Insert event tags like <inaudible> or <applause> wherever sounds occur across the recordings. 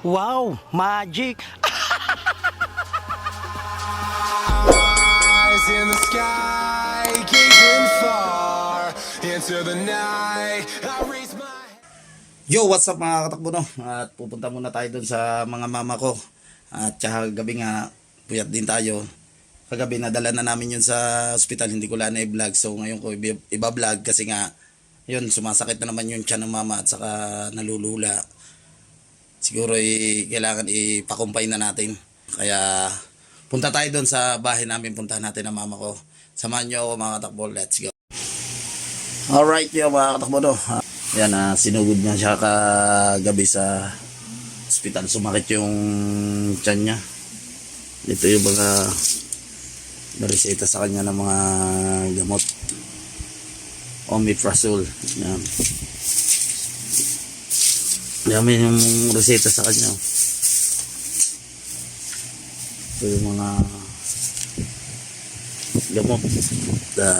Wow, magic! eyes in the sky, gazing far into the night. I raise my Yo, what's up mga katakbo no? At pupunta muna tayo dun sa mga mama ko. At tsaka gabi nga, puyat din tayo. Kagabi nadala na namin yun sa ospital, hindi ko lang na i-vlog. So ngayon ko iba- iba-vlog kasi nga, yun, sumasakit na naman yung tiyan ng mama at saka nalulula. Siguro i- kailangan ipakumpay na natin. Kaya punta tayo dun sa bahay namin, puntahan natin ang mama ko. Samahan nyo ako mga katakbo, let's go. Alright, yo mga katakbo no. Yan, ah, sinugod niya siya kagabi sa ospital. Sumakit yung tiyan niya. Ito yung mga nareseta sa kanya ng mga gamot. Omeprazole. Yan. Yan yung reseta sa kanya. Ito yung mga gamot na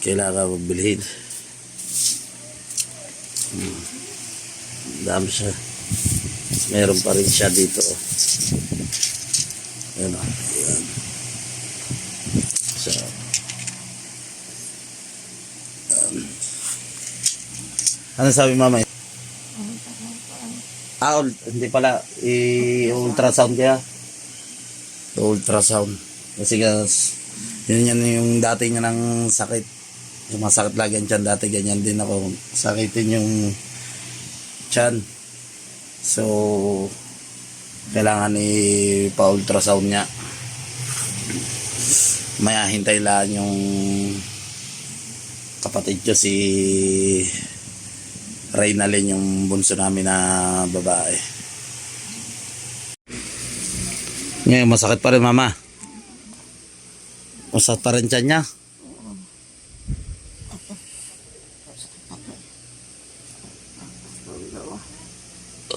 kailangan bilhin. Hmm. Dami siya. Meron pa rin siya dito. Ayan o. Ayan. So, um, ano sabi mama? Ah, hindi pala. I-ultrasound kaya? Ultrasound. Kasi nga, s- yun yan yung dati niya ng sakit. Sumasakit lagi ang tiyan. Dati ganyan din ako. Sakitin yung tiyan. So, kailangan i-pa-ultrasound niya. Maya hintay lang yung kapatid ko si Reynalyn yung bunso namin na babae. Ngayon, masakit pa rin mama. Masakit pa rin tiyan niya.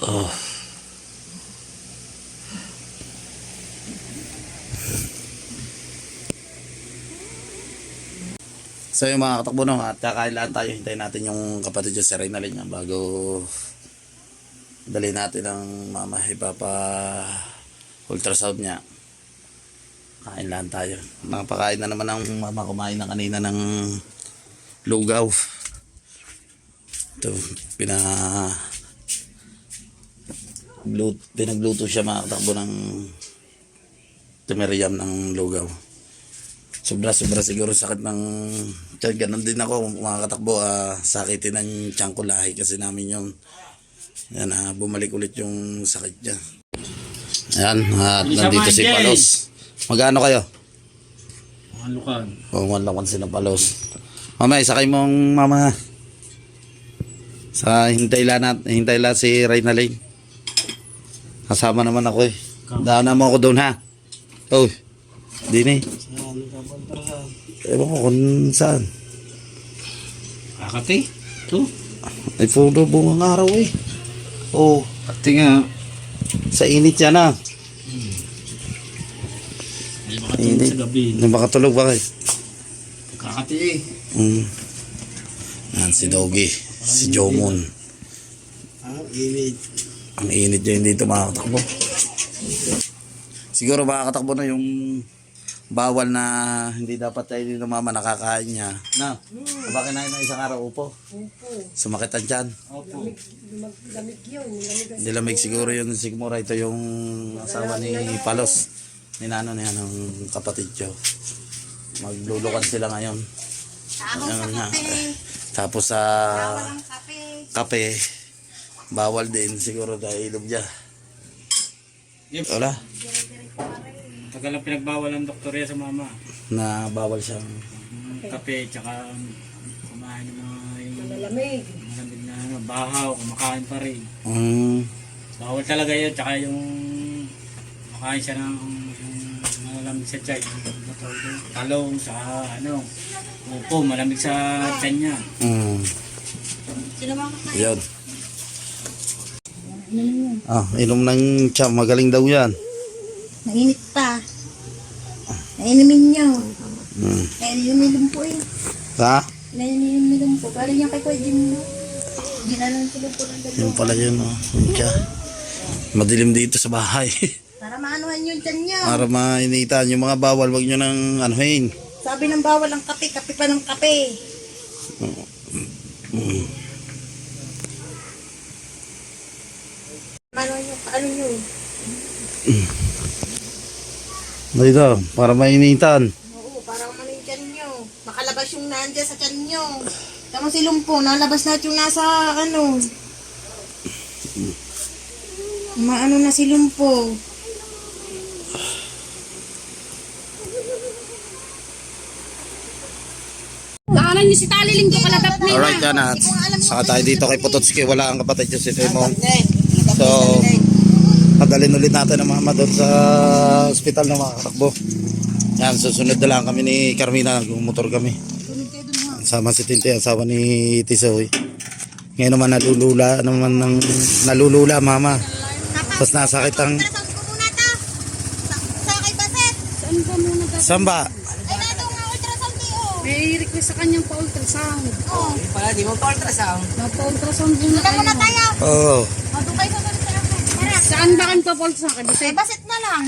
Oh. So mga katakbo no, at kakailan tayo, hintayin natin yung kapatid yung si Reynalyn niya bago dali natin ang mama ipapa ultrasound niya. Kain lang tayo. Nakapakain na naman ang mama kumain na kanina ng lugaw. Ito, pina Blut, pinagluto siya mga katakbo ng tumeriam ng lugaw. Sobra sobra siguro sakit ng tiyan. Ganon din ako mga katakbo. ah, sakitin ng tiyan ko lahi kasi namin yung yan, ah, bumalik ulit yung sakit niya. Ayan, at nandito si Palos. Magano kayo? Malukan. Panguan lang sila Palos. Mamaya, sakay mong mama. Sa hintay lang nat, hintay lang si Reynalyn. Kasama naman ako eh. Daan mo ako doon ha. Oh, di ni. Ewan ko kung saan. Kakati. Ito. Ay, puro bungang araw eh. Oh, Pati nga. sa init yan ah. Hindi makatulog Hindi. sa gabi. Hindi makatulog ba kayo? Kakati eh. Mm. Yan, si Doggy. Si Jomon. Ah, init. Ang init yun dito mga katakbo. Siguro mga katakbo na yung bawal na hindi dapat tayo dito mama nakakain niya. Na, baka kinain na isang araw upo. Sumakit ang tiyan. Opo. Nilamig siguro yun sigmura. Ito yung asawa ni Palos. Ninano na yan ng kapatid ko. Maglulukan sila ngayon. Ayun nga. <laughs> Tapos sa kape, bawal din siguro dahil ilog niya. Yep. Wala. Tagal lang pinagbawal ng doktor yan sa mama. Na bawal siyang Kape, tsaka kumain ng mga yung Malamig. malamig na ano, bahaw, kumakain pa rin. mm, Bawal talaga yun, tsaka yung makain siya ng yung malamig sa tiyan. Yung tawag doon, Talong, sa ano, upo, malamig sa tiyan niya. mm, yun. Ah, inom ng tsa, magaling daw yan. Mainit pa. Nainimin niyo. Mm. Nainimin po eh. Ha? Nainimin po. Galing niya kay Kuya Jim. Ginalang sila po ng Yun pala yun, oh. Yung tsa. Madilim dito sa bahay. <laughs> Para maanuhan yung tiyan niya. Para mainitan yung mga bawal, wag nyo nang anuhin. Sabi ng bawal ang kape, kape pa ng kape. Ano yung, ano yun? Dito, para mainitan. Oo, para yung tiyan nyo. Makalabas yung nandiyan sa tiyan nyo. Tama si Lumpo, nalabas na yung nasa, ano. Maano na si Lumpo. Daanan niyo si Taliling ko kalagap na Alright, yan at saka tayo dito kay Pototski. Wala ang kapatid yung si Timong. So, padalin ulit natin ang mama doon sa ospital ng mga katakbo. Yan, susunod na lang kami ni Carmina. Nagmumotor kami. Sama si Tinte, asawa ni Tisoy. Ngayon naman nalulula, naman ng, nalulula mama. Tapos nasakit ang... Saan ba. May request sa kanyang pa-ultrasound. Oh. Pa-ultrasound muna Doon muna kayo. tayo. Oo. O, doon kayo sa ultrasound. Tara. Saan ba kayo pa-ultrasound? Kay Kay Baset? Baset na lang.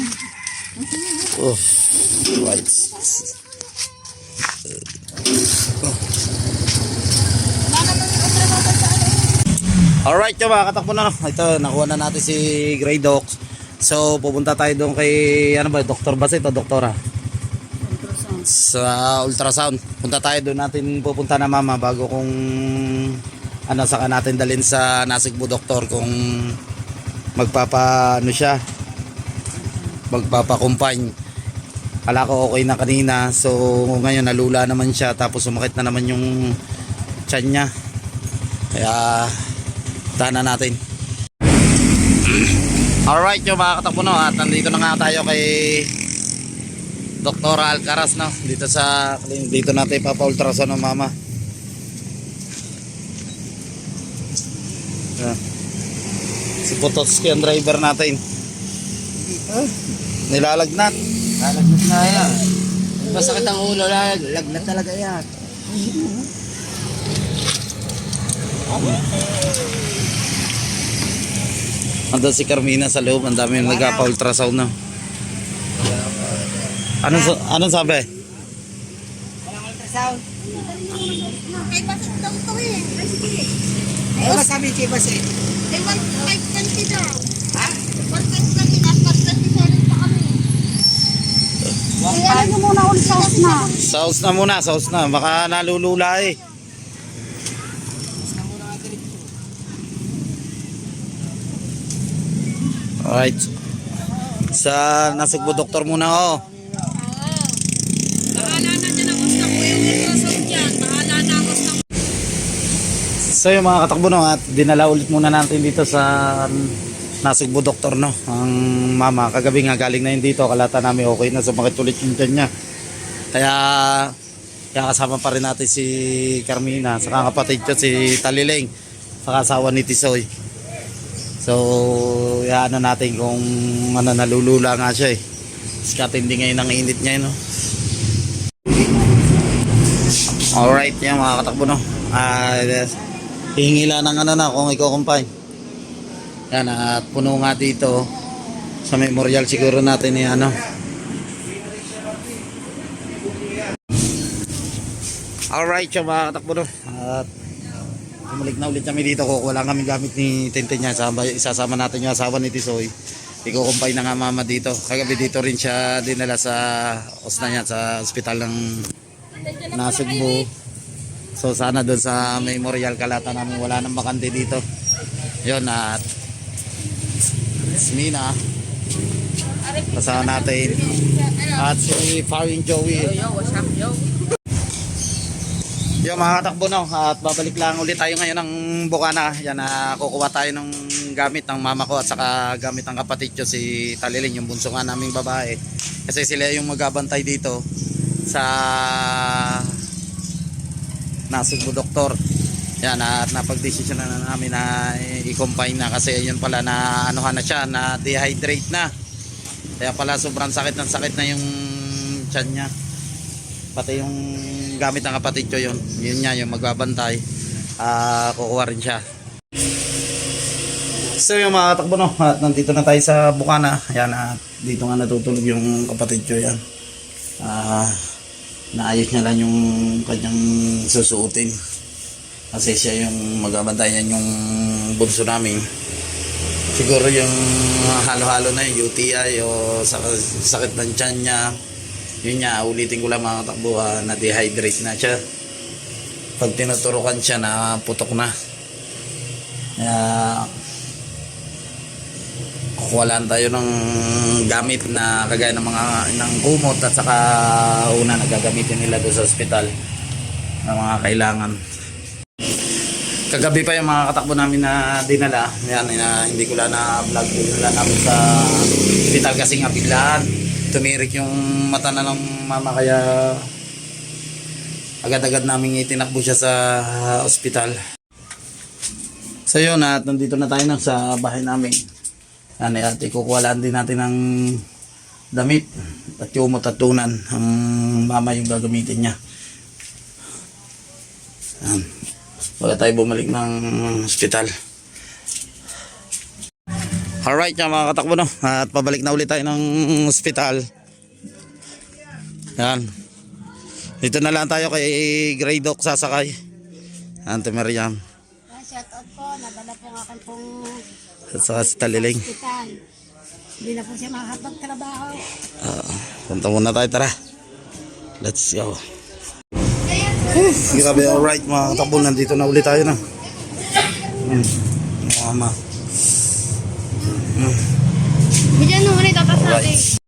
Oh. Ultrasound sa ano. Alright yung mga katakbo na. Ito, nakuha na natin si Grey Doc. So, pupunta tayo doon kay, ano ba, Dr. Basit o Doktora? Sa ultrasound. Punta tayo doon natin pupunta na mama bago kung ano saka natin dalhin sa Nasigbo Doktor kung magpapa ano siya magpapakumpany Kala ko okay na kanina so ngayon nalula naman siya tapos sumakit na naman yung tiyan niya kaya Tahanan natin. Alright yung mga katakbo no, at nandito na nga tayo kay Dr. Alcaraz no, dito sa dito natin papa-ultrasound ng mama. Si Pototski ang driver natin. Nilalagnat. Lalagnas na yan. Masakit ang ulo, lag, lagnat talaga yan. Andun si Carmina sa loob, ang dami yung nagpa-ultrasound na. Anong, sa- anong sabi? Kay Baset daw to eh. Ay, sige. Ano sabi kay Basit? Kay 120 daw. Ha? 120 na. 127 pa kami. Kaya nyo muna ulit sa na. Sauce na muna, sauce na. Baka nalulula eh. Alright. Sa nasugbo doktor muna oh. So yung mga katakbo no, at dinala ulit muna natin dito sa nasugbo doktor no. Ang mama, kagabi nga galing na yun dito. Kalata namin okay na, sumakit ulit yung tiyan niya. Kaya, kaya kasama pa rin natin si Carmina, saka kapatid ko si Taliling, saka asawa ni Tisoy. So, ano natin kung ano, nalulula nga siya eh. Kasi katindi ngayon ang init niya, eh, no? Alright, yan mga katakbo, no? Ah, lang ng ano na kung iko-combine. Yan, at puno nga dito sa memorial siguro natin ni ano. Alright, yung mga katakbo, no? At Bumalik na ulit kami dito. Kukuha lang kami gamit ni Tente niya. Sama, isasama natin yung asawa ni Tisoy. Ikukumpay na nga mama dito. Kagabi dito rin siya dinala sa osna niya sa ospital ng Nasugbo. So sana doon sa memorial kalata namin wala nang bakante dito. Yun at Smina. Kasama natin. At si Faring Joey. Yung mga katakbo no, at babalik lang ulit tayo ngayon ng Bukana. Yan na kukuha tayo ng gamit ng mama ko at saka gamit ng kapatid ko si Taliling, yung bunso nga naming babae. Kasi sila yung magabantay dito sa Nasugbo Doktor. Yan at napagdesisyon na namin na i-combine na kasi yun pala na anuhan na siya, na dehydrate na. Kaya pala sobrang sakit ng sakit na yung tiyan niya pati yung gamit ng kapatid ko yun yun nga yung magbabantay ah kukuha rin siya So yung mga katakbo no, at nandito na tayo sa Bukana. Ayan, at dito nga natutulog yung kapatid ko yan. Ah, naayos niya lang yung kanyang susuotin. Kasi siya yung magabantayan yung bunso namin. Siguro yung halo-halo na yung UTI o sak- sakit ng tiyan niya. Yun niya, ulitin ko lang mga katakbo, ah, na-dehydrate na siya. Pag tinuturukan siya, na putok na. Kaya, kukuha lang tayo ng gamit na kagaya ng mga ng kumot at saka una nagagamitin nila doon sa ospital ng mga kailangan. Kagabi pa yung mga katakbo namin na dinala. Yan, na, hindi ko lang na vlog dinala namin sa ospital kasi nga biglaan. Tumirik yung mata na ng mama kaya agad-agad namin itinakbo siya sa ospital. So yun at nandito na tayo na sa bahay namin. Yan at ikukuwalaan din natin ng damit at yung matatunan ang mama yung gagamitin niya. Yan. Wala tayo bumalik ng hospital. Alright yan mga katakbo no. At pabalik na ulit tayo ng hospital. Yan. Dito na lang tayo kay Grey Doc sasakay. Ante Mariam. Ah, shout out po, nadala po ang aking pong At saka si Taliling. Hindi na po siya makakapagtrabaho. Uh, punta muna tayo, tara. Let's go. Grabe, alright mga katakbo, nandito na ulit tayo na. Hmm. Mama. Bigyan nung ulit tatas Alright.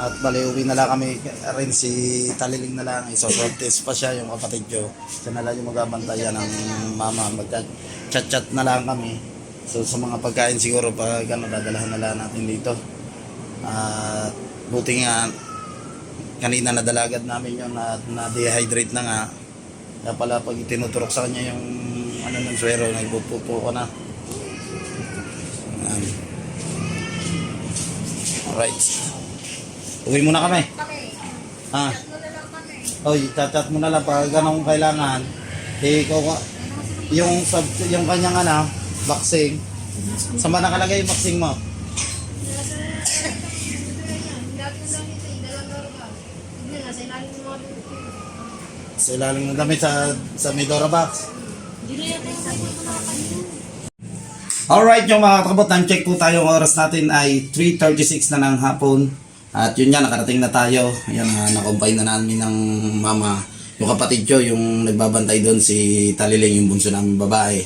At bali, uwi na lang kami. Rin si Taliling na lang. Isoswab test pa siya, yung kapatid ko. Siya na lang yung magabantayan ng mama. Mag-chat-chat na lang kami. So sa mga pagkain siguro, pag ano, dadalahan na lang natin dito. At buti nga, kanina nadalagad namin yun at na-dehydrate na nga. Kaya pala pag tinuturok sa kanya yung ano ng swero, nagpupupo ko na. Ayan. Alright. Uwi muna kami. Ha? Oy, chat-chat mo na lang pag ganong kailangan. Eh, ikaw ka- yung sub, yung kanyang ano, boxing. Saan ba nakalagay yung boxing mo? Sa ilalim ng damit sa, sa Medora box. Alright, yung mga katakabot, time check po tayo. Ang oras natin ay 3.36 na ng hapon. At yun yan, nakarating na tayo. Yan, uh, nakumpay na namin ng mama. Yung kapatid ko, yung nagbabantay doon, si Taliling, yung bunso namin babae.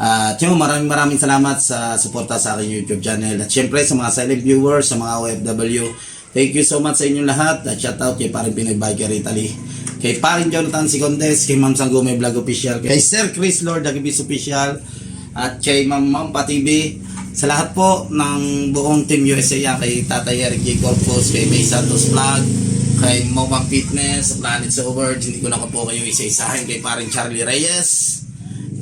At yun, maraming maraming salamat sa suporta sa aking YouTube channel. At syempre sa mga silent viewers, sa mga OFW, thank you so much sa inyong lahat. At shout out kay paring Pinoy Italy. Kay paring Jonathan Sicondes, kay Ma'am Sanggome Vlog Official, kay Sir Chris Lord Agibis Official, at kay Ma'am Mampa TV. Sa lahat po ng buong Team USA, kay Tatay Eric J. Corpus, kay May Santos Vlog, kay Mobang Fitness, Planet Over, hindi ko na po kayo isa-isahin, kay paring Charlie Reyes.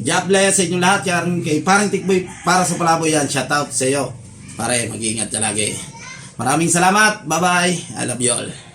God bless sa inyong lahat yan. Kay parang tikboy para sa palaboy yan. Shout out sa iyo. Pare, mag-iingat ka. Maraming salamat. Bye-bye. I love you all.